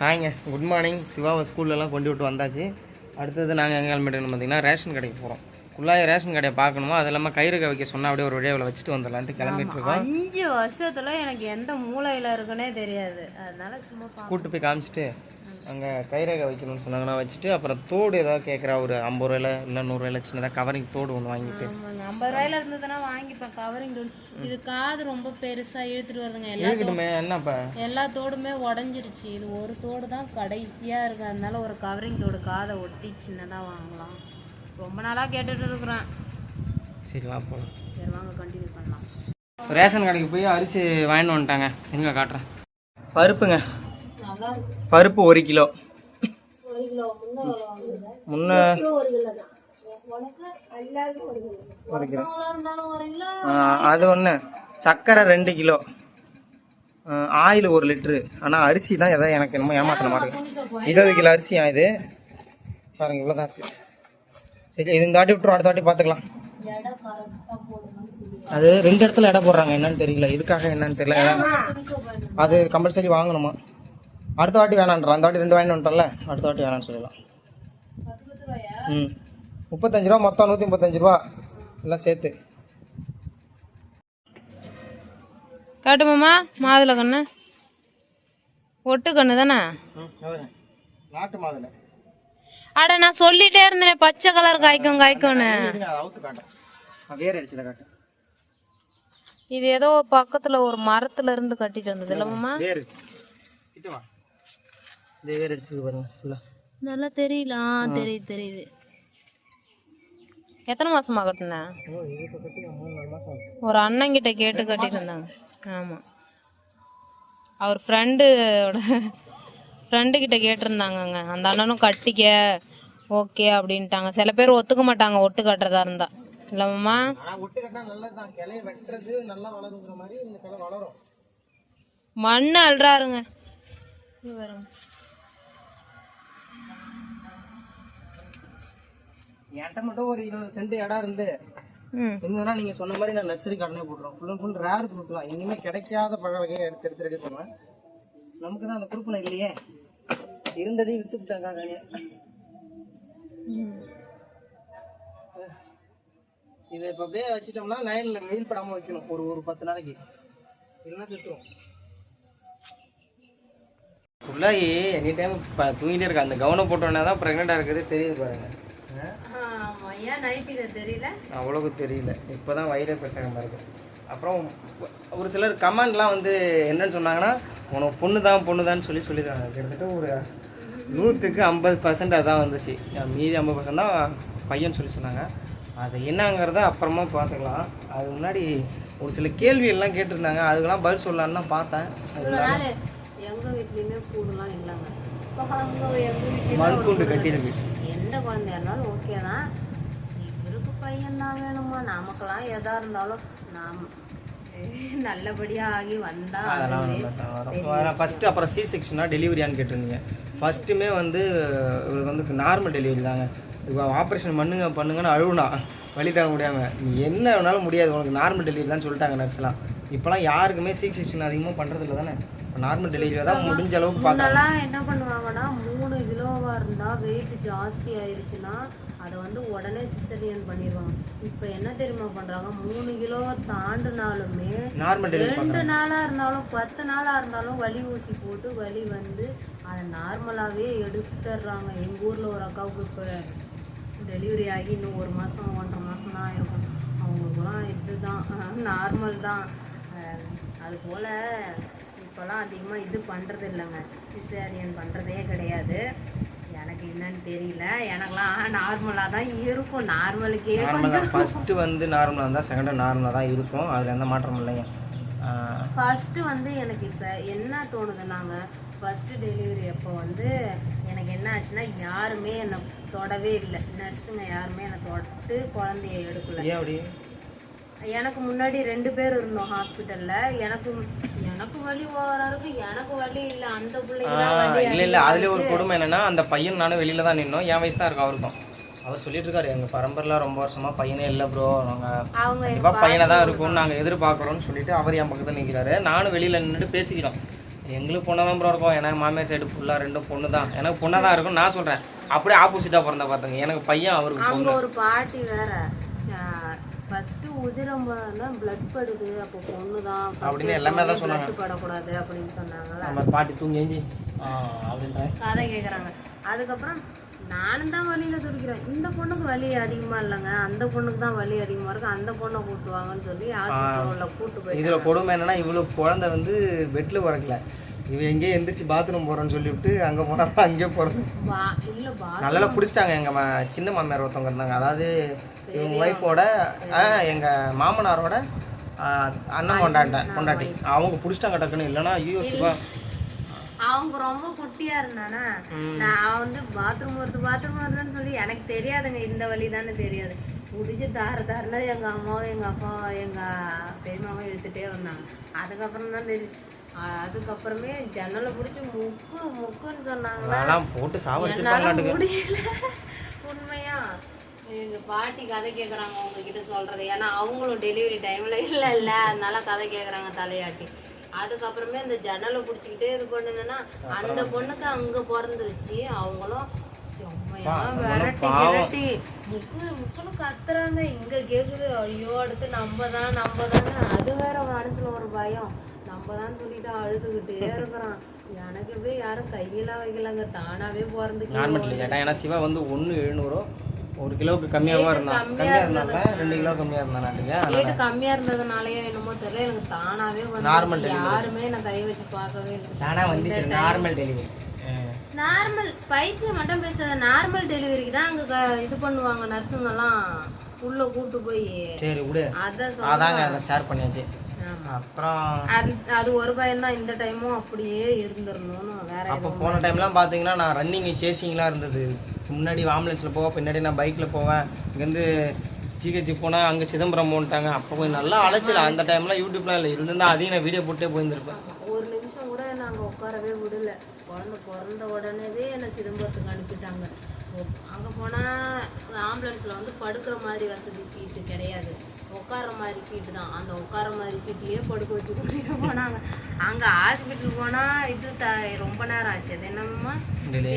ஹாய்ங்க good morning சிவாவை ஸ்கூல்லலாம் கொண்டு விட்டு வந்தாச்சு. அடுத்தது நாங்கள் எங்கே கிளம்பிட்டு பார்த்தீங்கன்னா ரேஷன் கடைக்கு போகிறோம் குள்ளாய ரேஷன் கடையை பார்க்கணுமா? அது இல்லாமல் கயிறுக வைக்க சொன்னால் அப்படியே ஒரு வழியாவில் வச்சுட்டு வந்துடலான்ட்டு கிளம்பிட்டு இருக்கோம். அஞ்சு வருஷத்துல எனக்கு எந்த மூலையில இருக்குன்னே தெரியாது. அதனால சும்மா கூட்டு போய் காமிச்சிட்டு அங்கே கைரேகை வைக்கணும்னு சொன்னாங்கன்னா வச்சுட்டு அப்புறம் தோடு ஏதாவது கேட்குறா ஒரு ஐம்பது ரூபாயில இல்லை நூறுரூவாயில சின்னதாக கவரிங் தோடு ஒன்று வாங்கிட்டு. ஐம்பது ரூபாயில இருந்ததுன்னா வாங்கிப்பேன். கவரிங் தோடு. இது காது ரொம்ப பெருசா இழுத்துட்டு வருதுங்க. எல்லா இருக்கட்டுமே என்னப்பா? எல்லா தோடுமே உடஞ்சிருச்சு. இது ஒரு தோடு தான் கடைசியா இருக்கு. அதனால ஒரு கவரிங் தோடு காதை ஒட்டி சின்னதா வாங்கலாம். ரொம்ப நாளா கேட்டுட்டு இருக்கிறேன். சரி வா போகலாம் சரி வாங்க கண்டினியூ பண்ணலாம். ரேஷன் கடைக்கு போய் அரிசி வாங்கிட்டு வந்துட்டாங்க. எங்கே காட்டுறேன்? பருப்புங்க. பருப்பு ஒரு கிலோ. முன்ன ஒரு கிலோ அது ஒன்று சர்க்கரை ரெண்டு கிலோ. ஆயில் ஒரு லிட்ரு. ஆனால் அரிசி தான் எதாவது எனக்கு என்னமோ ஏமாத்தின மாதிரி இருபது கிலோ அரிசியா இது. பாருங்க இவ்வளோ தான் இருக்குது சரி இது இந்த வாட்டி விட்டுரும் அடுத்த வாட்டி பார்த்துக்கலாம் அது ரெண்டு இடத்துல இடம் போடுறாங்க என்னன்னு தெரியல. இதுக்காக என்னன்னு தெரியல. அது கம்பல்சரி வாங்கணுமா? அடுத்த வாட்டி வேணான்றோம் அந்த வாட்டி ரெண்டு வாங்கிட்டு வந்துட்டோம்ல அடுத்த வாட்டி வேணாம்னு சொல்லலாம் ம். முப்பத்தஞ்சு ரூபா மொத்தம் நூற்றி முப்பத்தஞ்சு ரூபா. எல்லாம் சேர்த்து. காட்டுமாம்மா மாதுளை கண்ணு. ஒட்டு கண்ணு தானே? நாட்டு மாதுளை. அட நான் சொல்லிட்டே இருந்தேன் பச்சை கலர் காய்க்கும் காய்க்கும்னு. இது ஏதோ பக்கத்துல ஒரு மரத்துல இருந்து கட்டிட்டு வந்தது இல்லம்மா இந்த வேறு அடிச்சு பாருங்க ஃபுல்லாக நல்லா தெரியல தெரியுது தெரியுது. எத்தனை மாசமா கட்டின? மூணு ஒரு அண்ணன் கிட்ட கேட்டு கட்டிட்டு இருந்தாங்க. ஆமா. அவர் ஃப்ரெண்டோட ஃப்ரெண்டு கிட்ட கேட்டிருந்தாங்கங்க. அந்த அண்ணனும் கட்டிக்க ஓகே அப்படின்ட்டாங்க. சில பேர் ஒத்துக்க மாட்டாங்க ஒட்டு கட்டுறதா இருந்தா. இல்லம்மா ஆனால் ஒட்டு என்கிட்ட மட்டும் ஒரு இருபது சென்ட் இடம் இருந்து. இருந்ததுன்னா நீங்க சொன்ன மாதிரி நான் நர்சரி கார்டனே போட்டுருவோம். Full and full rare fruit தான். இனிமே கிடைக்காத பழ வகையை எடுத்து எடுத்து ரெடி பண்ணுவேன் நமக்கு தான் அந்த குறுப்பனை இல்லையே. இருந்ததையும் வித்து விட்டாங்க இதை இப்போ அப்படியே வச்சிட்டோம்னா நைனில் வெயில் படாமல் வைக்கணும். ஒரு ஒரு பத்து நாளைக்கு. இல்லைன்னா சுட்டுரும் ஃபுல்லாகி எனி டைம் தூங்கிட்டே இருக்கா. அந்த கவனம் போட்டோன்னே தான் ப்ரெக்னெண்ட்டாக இருக்கிறதே தெரியுது பாருங்க. தெரியல? அவ்வளோக்கு தெரியல. இப்போ தான் வயிறே பேசுகிற இருக்கு அப்புறம் ஒரு சிலர் கமெண்ட்லாம் வந்து என்னன்னு சொன்னாங்கன்னா உனக்கு பொண்ணு தான் பொண்ணு தான் சொல்லி சொல்லியிருக்காங்க. கிட்டத்தட்ட ஒரு நூற்றுக்கு ஐம்பது பர்சன்ட் அதான் வந்துச்சு. மீதி ஐம்பது பர்சன்ட் தான் பையன் சொல்லி சொன்னாங்க. அது என்னங்கிறத அப்புறமா பார்த்துக்கலாம். அதுக்கு முன்னாடி ஒரு சில கேள்வி எல்லாம் கேட்டிருந்தாங்க. அதுக்கெல்லாம் பதில் சொல்லலான்னு தான் பார்த்தேன். இவ்வளவு நாள் எங்க வீட்லயுமே கூடுலாம் இல்லைங்க. அங்க எங்க வீட்லயுமே மண் ஒரு கூண்டு கூடு கட்டியிருக்கு எந்த குழந்தையா இருந்தாலும் ஓகே தான். இவருக்கு பையன் தான் வேணுமா? நமக்கெல்லாம் எதா இருந்தாலும் நாம் நல்லபடியா ஆகி வந்தா ஃபஸ்ட்டு அப்புறம் சி செக்ஷனாக டெலிவரியான்னு கேட்டிருந்தீங்க. ஃபஸ்ட்டுமே வந்து இவருக்கு வந்து நார்மல் டெலிவரி தாங்க. இப்போ ஆப்ரேஷன் பண்ணுங்க பண்ணுங்கன்னு அழுவுனா வலி தாங்க முடியாமல் என்ன வேணாலும் முடியாது உனக்கு நார்மல் டெலிவரி தான் சொல்லிட்டாங்க நர்ஸ்லாம் இப்போலாம் யாருக்குமே சி செக்ஷன் அதிகமாக பண்ணுறதில்ல தானே? நார்மல் டெலிவரி தான் முடிஞ்ச அளவுக்கு பார்க்கலாம் என்ன பண்ணுவாங்கன்னா மூணு கிலோவா இருந்தா வெயிட் ஜாஸ்தி ஆயிருச்சுன்னா அதை வந்து உடனே சிசரியன் பண்ணிடுவாங்க. இப்போ என்ன தெரியுமா பண்றாங்க? மூணு கிலோவை தாண்டினாலுமே நார்மல் ரெண்டு நாளா இருந்தாலும் பத்து நாளா இருந்தாலும் வலி ஊசி போட்டு வலி வந்து அதை நார்மலாவே எடுத்துடுறாங்க. எங்க ஊர்ல ஒரு அக்காவுக்கு இப்போ டெலிவரி ஆகி இன்னும் ஒரு மாசம் ஒன்றரை மாசம் தான் இருக்கும் அவங்களுக்குலாம் இதுதான் நார்மல் தான். அது போல இப்போலாம் அதிகமாக இது பண்ணுறது இல்லைங்க. சிசேரியன் பண்ணுறதே கிடையாது. எனக்கு என்னன்னு தெரியல. எனக்கெல்லாம் நார்மலாக தான் இருக்கும். நார்மலுக்கே நார்மல் தான். ஃபஸ்ட்டு வந்து நார்மலாக இருந்தால் செகண்டும் நார்மலாக தான் இருக்கும். அதில் எந்த மாற்றமும் இல்லைங்க. ஃபஸ்ட்டு வந்து எனக்கு இப்போ என்ன தோணுதுன்னாங்க ஃபஸ்ட்டு டெலிவரி அப்போ வந்து எனக்கு என்ன ஆச்சுன்னா யாருமே என்னை தொடவே இல்லை. நர்ஸுங்க யாருமே என்னை தொட்டு குழந்தைய எடுக்கல. எனக்கு முன்னாடி ரெண்டு பேர் இருந்தோம் ஹாஸ்பிட்டல்ல. எனக்கு எனக்கு வலி ஓவரா இருக்கு எனக்கு வலி இல்ல. அந்த வலி இல்லை இல்லை. அதுலேயே ஒரு கொடுமை என்னன்னா அந்த பையன் நானும் வெளியில தான் நின்னோம். என் வயசு தான் இருக்கும் அவருக்கும். அவர் சொல்லிட்டு இருக்காரு எங்கள் பரம்பரையில் ரொம்ப வருஷமா பையனே இல்லை ப்ரோ நாங்கள் அவங்க கண்டிப்பாக பையனை தான் இருக்கும்னு நாங்கள் எதிர்பார்க்குறோம்னு சொல்லிட்டு அவர் என் பக்கத்தில் நிற்கிறாரு நானும் வெளியில் நின்றுட்டு பேசிக்கிறோம் எங்களுக்கு பொண்ணாக தான் ப்ரோ இருக்கும். எனக்கு மாமியார் சைடு ஃபுல்லாக ரெண்டும் பொண்ணு தான். எனக்கு பொண்ணாக தான் இருக்கும் நான் சொல்கிறேன் அப்படியே ஆப்போசிட்டாக பிறந்தா பார்த்துங்க எனக்கு பையன் அவருக்கு பொண்ணு. ஒரு பாட்டி வேற. ஃபர்ஸ்ட் உதிரம் பிளட் படுது. அப்போ பொண்ணு தான் அப்படின்னு எல்லாமே தான் சொன்னாங்க. படக்கூடாது அப்படின்னு சொன்னாங்கல்ல. பாட்டி தூங்கி அப்படின்ற கதை கேக்குறாங்க. அதுக்கப்புறம் நானும் தான் வலியில துடிக்கிறேன். இந்த பொண்ணுக்கு வலி அதிகமா இல்லைங்க. அந்த பொண்ணுக்கு தான் வலி அதிகமா இருக்கு. அந்த பொண்ணை கூட்டு வாங்கன்னு சொல்லி ஹாஸ்பிட்டல்ல கூட்டு போய் இதில் கொடுமை என்னன்னா இவ்வளோ குழந்தை வந்து பெட்டில் பிறக்கல இவ எங்கேயே எந்திரிச்சு பாத்ரூம் போகிறேன்னு சொல்லிவிட்டு அங்கே போனால் அங்கேயே பிறந்து வா இல்ல பா நல்லா பிடிச்சிட்டாங்க எங்கள் சின்ன மாமியார் ஒருத்தவங்க இருந்தாங்க. அதாவது இவங்க ஒய்ஃபோட எங்கள் மாமனாரோட அண்ணன் கொண்டாட்ட கொண்டாட்டி அவங்க பிடிச்சிட்டாங்க டக்குன்னு. இல்லைன்னா ஐயோ சிவா அவங்க ரொம்ப குட்டியா இருந்தானா? நான் வந்து பாத்ரூம் வருது பாத்ரூம் வருதுன்னு சொல்லி எனக்கு தெரியாதுங்க. இந்த வழி தானே தெரியாது. பிடிச்சி தார தாருல எங்க அம்மாவும் எங்க அப்பாவும் எங்க பெரியமாவும் இழுத்துட்டே வந்தாங்க. அதுக்கப்புறம் தான் தெரியும். அதுக்கப்புறமே ஜன்னலை பிடிச்சி முக்கு முக்குன்னு அதெல்லாம் போட்டு சாவடிச்சிருப்பாங்களாட்டுக்கு. முடியல. உண்மையா? எங்க பாட்டி கதை கேக்குறாங்க உங்ககிட்ட சொல்றது. ஏன்னா அவங்களும் டெலிவரி டைம்ல இல்ல இல்ல. அதனால கதை கேக்குறாங்க தலையாட்டி. அதுக்கப்புறமே இந்த ஜன்னலை பிடிச்சிக்கிட்டே இது பண்ணுனா அந்த பொண்ணுக்கு அங்க பிறந்துருச்சு. அவங்களும் விரட்டி விரட்டி முக்கு முக்குன்னு கத்துறாங்க. இங்க கேக்குது ஐயோ அடுத்து நம்ம தான் நம்ம தான் அது வேற மனசுல ஒரு பயம். நம்ம தான் சொல்லிட்டு அழுதுகிட்டே இருக்கிறான். எனக்கு போய் யாரும் கையெல்லாம் வைக்கலங்க. தானாவே கேட்டேன் ஏன்னா சிவா வந்து ஒன்று எழுநூறு ஒரு கிலோவுக்கு கம்மியாக இருந்தான் கம்மியா இருந்தாங்க ரெண்டு கிலோ கம்மியாக இருந்தானாட்டுங்க ரேட்டு கம்மியா இருந்ததுனாலயோ என்னமோ தெரியல. எனக்கு தானாவே வந்து யாருமே நான் கை வச்சு பார்க்கவே இல்லை. தானாக வந்துச்சு. நார்மல் டெலிவரி நார்மல் பைத்தியம் மட்டும் பேசுறது நார்மல் டெலிவரிக்கு தான் அங்க இது பண்ணுவாங்க நர்ஸுங்கெல்லாம் உள்ள கூட்டு போய் சரி விடு. அதாங்க அதை ஷேர் பண்ணியாச்சு. அப்புறம் அது அது ஒரு பையன் தான். இந்த டைமும் அப்படியே இருந்துடணும்னு வேற அப்போ போன டைம்லாம் பார்த்தீங்கன்னா நான் ரன்னிங் சேசிங்லாம் இருந்தது. முன்னாடி ஆம்புலன்ஸில் போவேன் பின்னாடி நான் பைக்கில் போவேன் இங்கேருந்து ஜிஹெச் போனால் அங்கே சிதம்பரம் போன்ட்டாங்க அப்போ கொஞ்சம் நல்லா அழைச்சல அந்த டைம்லாம் யூடியூப்லாம் இல்லை. இருந்திருந்தா அதையும் நான் வீடியோ போட்டே போயிருந்திருப்பேன். ஒரு நிமிஷம் கூட நாங்க உட்காரவே விடல. குழந்தை பிறந்த உடனேவே என்னை சிதம்பரத்துக்கு அனுப்பிட்டாங்க. அங்க போனா ஆம்புலன்ஸ்ல வந்து படுக்கிற மாதிரி வசதி சீட்டு கிடையாது. உட்கார்ற மாதிரி சீட்டு தான். அந்த உட்கார்ற மாதிரி சீட்லயே படுக்க வச்சு கூட்டிட்டு போனாங்க. அங்க ஹாஸ்பிட்டல் போனா இது த ரொம்ப நேரம் ஆச்சு. அது என்னம்மா.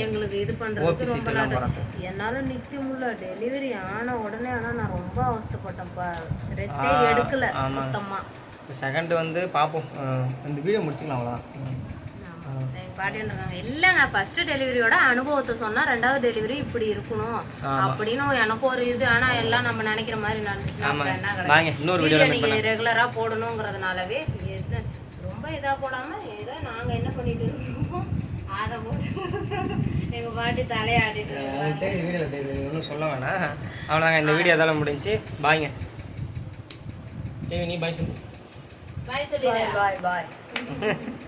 எங்களுக்கு இது பண்றதுக்கு seat ரொம்ப நேரம். என்னால நிக்க முடியல. டெலிவரி ஆன உடனே ஆனா நான் ரொம்ப அவஸ்தைப்பட்டேன்ப்பா ரெஸ்டே எடுக்கல ஆமாங்க. சுத்தமா. இப்போ செகண்ட் வந்து பார்ப்போம் இந்த வீடியோ முடிச்சுக்கலாம் அவ்வளோதான் ஆமா. எங்க பாட்டி வந்திருக்காங்க இல்லைங்க. ஃபர்ஸ்ட் டெலிவரியோட அனுபவத்தை சொன்னா ரெண்டாவது டெலிவரி இப்படி இருக்கணும் அப்படின்னு எனக்கு ஒரு இது. ஆனா எல்லாம் நம்ம நினைக்கிற மாதிரி அப்புறம் என்ன கிடையாது. வாங்க இன்னொரு வீடியோ வீடியோ நீங்க ரெகுலரா போடணுங்கிறதுனாலவே ரொம்ப இதா போடாம ஏதோ நாங்க என்ன பண்ணிட்டு இருக்கோமோ அதை போட்டு எங்க பாட்டி தலையாடிட்டு ஒன்றும் சொல்ல வேணாம். அவ்வளோதாங்க இந்த வீடியோ அதெல்லாம் முடிஞ்சு பாய்ங்க. தேவி நீ பாய் சொல்லு. பாய் சொல்லி பாய் பாய்.